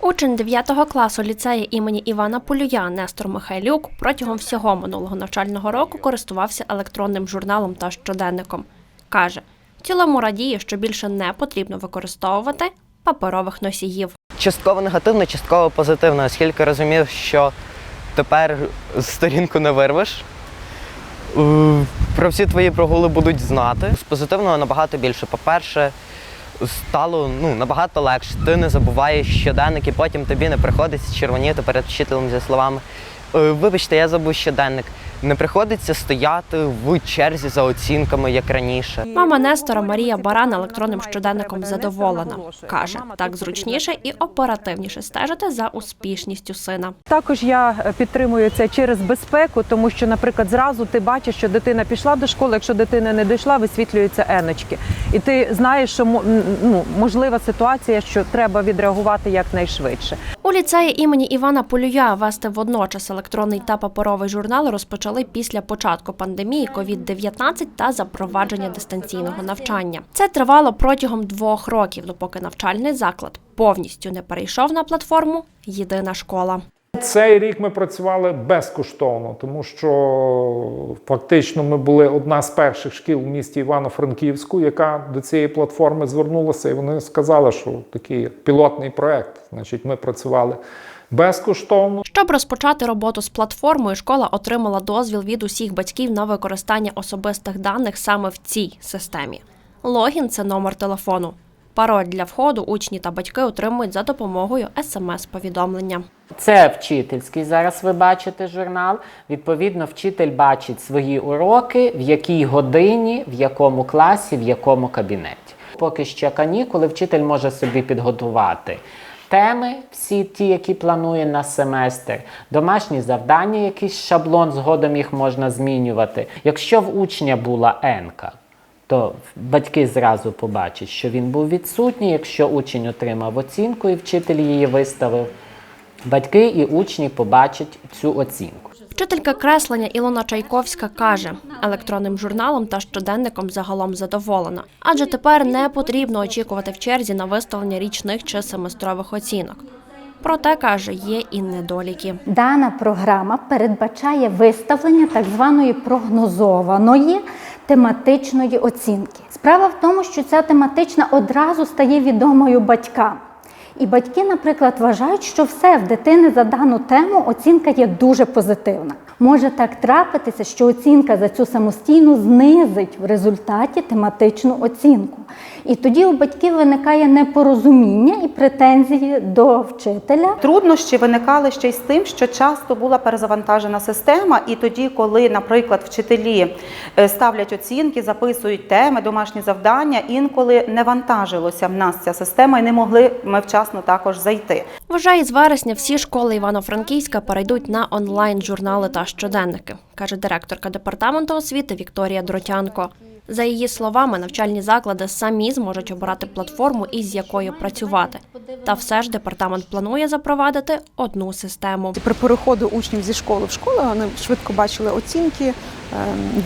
Учень 9 класу ліцею імені Івана Полюя Нестор Михайлюк протягом всього минулого навчального року користувався електронним журналом та щоденником. Каже, в цілому радіє, що більше не потрібно використовувати паперових носіїв. Частково негативно, частково позитивно, оскільки розумів, що тепер сторінку не вирвеш. Е, Про всі твої прогули будуть знати. З позитивного набагато більше. По-перше, стало ну, набагато легше. Ти не забуваєш щоденник, і потім тобі не приходиться червоніти перед вчителем зі словами. «Е, Вибачте, я забув щоденник. Не приходиться стояти в черзі за оцінками, як раніше. Мама Нестора Марія Баран електронним щоденником задоволена. Каже, так зручніше і оперативніше стежити за успішністю сина. Також я е, підтримую це через безпеку, тому що, наприклад, зразу ти бачиш, що дитина пішла до школи. Якщо дитина не дійшла, висвітлюються еночки. І ти знаєш, що ну, можлива ситуація, що треба відреагувати якнайшвидше. У ліцеї імені Івана Полюя вести водночас електронний та паперовий журнал розпочали після початку пандемії COVID-19 та запровадження дистанційного навчання. Це тривало протягом двох років, допоки навчальний заклад повністю не перейшов на платформу Єдина школа. Цей рік ми працювали безкоштовно, тому що фактично ми були одна з перших шкіл в місті Івано-Франківську, яка до цієї платформи звернулася, і вони сказали, що такий пілотний проект. Значить, ми працювали безкоштовно. Щоб розпочати роботу з платформою, школа отримала дозвіл від усіх батьків на використання особистих даних саме в цій системі. Логін це номер телефону. Пароль для входу учні та батьки отримують за допомогою смс-повідомлення. Це вчительський. Зараз ви бачите журнал. Відповідно, вчитель бачить свої уроки, в якій годині, в якому класі, в якому кабінеті. Поки ще канікули, вчитель може собі підготувати теми, всі ті, які планує на семестр, домашні завдання, якийсь шаблон, згодом їх можна змінювати. Якщо в учня була енка, то батьки зразу побачать, що він був відсутній. Якщо учень отримав оцінку і вчитель її виставив, батьки і учні побачать цю оцінку. Вчителька креслення Ілона Чайковська каже, електронним журналом та щоденником загалом задоволена, адже тепер не потрібно очікувати в черзі на виставлення річних чи семестрових оцінок. Проте каже, є і недоліки. Дана програма передбачає виставлення так званої прогнозованої тематичної оцінки. Справа в тому, що ця тематична одразу стає відомою батькам. І батьки, наприклад, вважають, що все в дитини за дану тему оцінка є дуже позитивна. Може так трапитися, що оцінка за цю самостійну знизить в результаті тематичну оцінку. І тоді у батьків виникає непорозуміння і претензії до вчителя. Труднощі виникали ще й з тим, що часто була перезавантажена система, і тоді, коли, наприклад, вчителі е, ставлять оцінки, записують теми, домашні завдання, інколи не вантажилося в нас ця система, і не могли ми вчасно також зайти. Вважає, з вересня всі школи Івано-Франківська перейдуть на онлайн-журнали та щоденники, каже директорка департаменту освіти Вікторія Дротянко. За її словами, навчальні заклади самі зможуть обирати платформу, із якою працювати. Та все ж департамент планує запровадити одну систему. При переходу учнів зі школи в школу вони швидко бачили оцінки,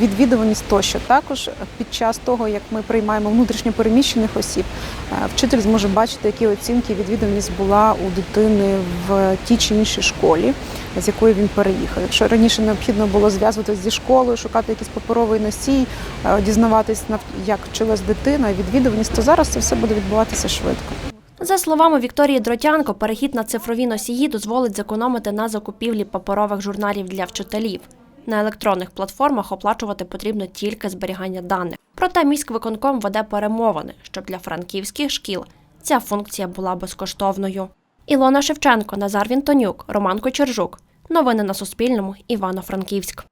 відвідуваність тощо. Також під час того, як ми приймаємо внутрішньо переміщених осіб, е, вчитель зможе бачити, які оцінки відвідуваність була у дитини в тій чи іншій школі, з якої він переїхав. Якщо раніше необхідно було зв'язуватися зі школою, шукати якийсь паперовий носій, е, дізнаватись як вчилась дитина, відвідуваність, то зараз це все буде відбуватися швидко. За словами Вікторії Дротянко, перехід на цифрові носії дозволить зекономити на закупівлі паперових журналів для вчителів. На електронних платформах оплачувати потрібно тільки зберігання даних. Проте міськвиконком веде перемовини, щоб для франківських шкіл ця функція була безкоштовною. Ілона Шевченко, Назар Вінтонюк, Роман Кочержук. Новини на Суспільному. Івано-Франківськ.